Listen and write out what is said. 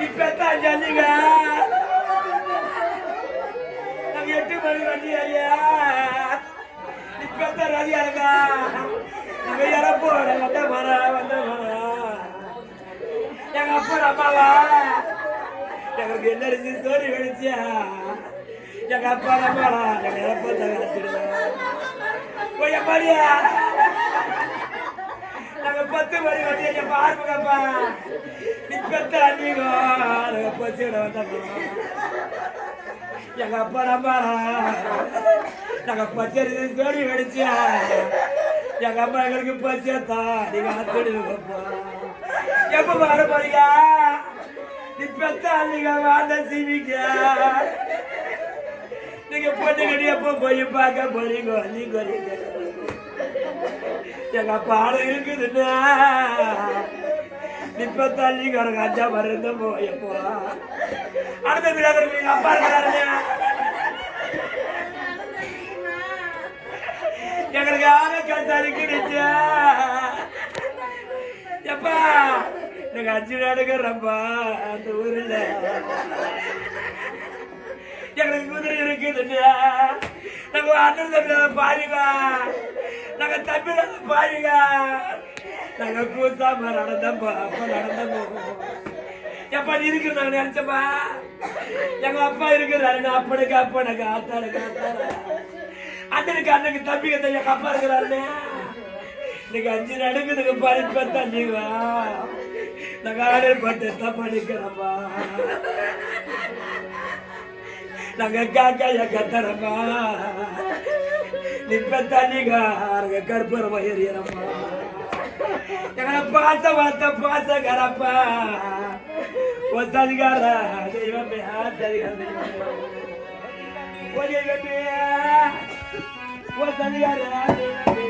இப்பதான் சொன்னீங்க நாங்க எட்டு மணி வண்டி ஐயா இப்பதான் ரதியா இருக்கா? நாங்க இறப்போம் வந்த வர வந்த வர. எங்க அப்பா அம்மாவா எங்களுக்கு என்ன சோரி வெடிச்சியா? எங்க அப்பா அம்மாவா எங்க இறப்பத்தை வச்சுடுவேன் போய் அம்மாடியா நாங்க பத்து பாருங்கப்பா இப்பத்த அன்னிகோ நாங்க பசியோட வந்தோம் எங்க அப்பா அம்மா நாங்க பச்சரிசி சோடி வெடிச்சியா எங்க அம்மா எங்களுக்கு பச்சையத்தா நீங்க அத்துடுங்கப்பா எப்ப வர போறீங்க இப்பத்தா நீங்க வாந்த நீங்க பொண்ணு கட்டி எப்ப போய் பார்க்க போறீங்க? நீங்க எங்க அப்பா ஆளு இருக்குதுன்னா இப்ப தள்ளி கிடக்கு அஞ்சா மருந்து எப்போ? அடுத்த வீடாக எங்க அப்பா இருக்கிறாருங்க எங்களுக்கு ஆன கட்டாரி கிடைச்சா எப்பா நீங்க அஞ்சு நடக்கிறப்பா அந்த ஊர்ல. எங்களுக்கு குதிரை இருக்குதுங்க. நாங்க அண்ணன் தம்பி பாருங்க நாங்க தம்பி பாருங்க. நாங்க கூத்தாம நடந்தப்பா அப்ப நடந்தப்போ எப்பா நீ இருக்கு நாங்க நினைச்சப்பா? எங்க அப்பா இருக்கிறாரு. அப்பனுக்கு அப்பனுக்கு ஆத்தாளுக்கு ஆத்தாளு அண்ணனுக்கு அண்ணனுக்கு தம்பிக்கு தான் எங்க அப்பா இருக்கிறாரு இன்னைக்கு அஞ்சு நடுக்குதுக்கு பறிப்ப தண்ணி வா. நாங்க ஆர்டர் பார்த்து தான் பண்ணிக்கிறோம்ப்பா நாங்க காக்கா என் நிப்ப నిప్పెత్తాన్ని కర్పూర వహిరమ్మ ఎక్కడ పాస వాత పాస గరప్ప వస్తుంది గారా దైవమే వస్తుంది గారా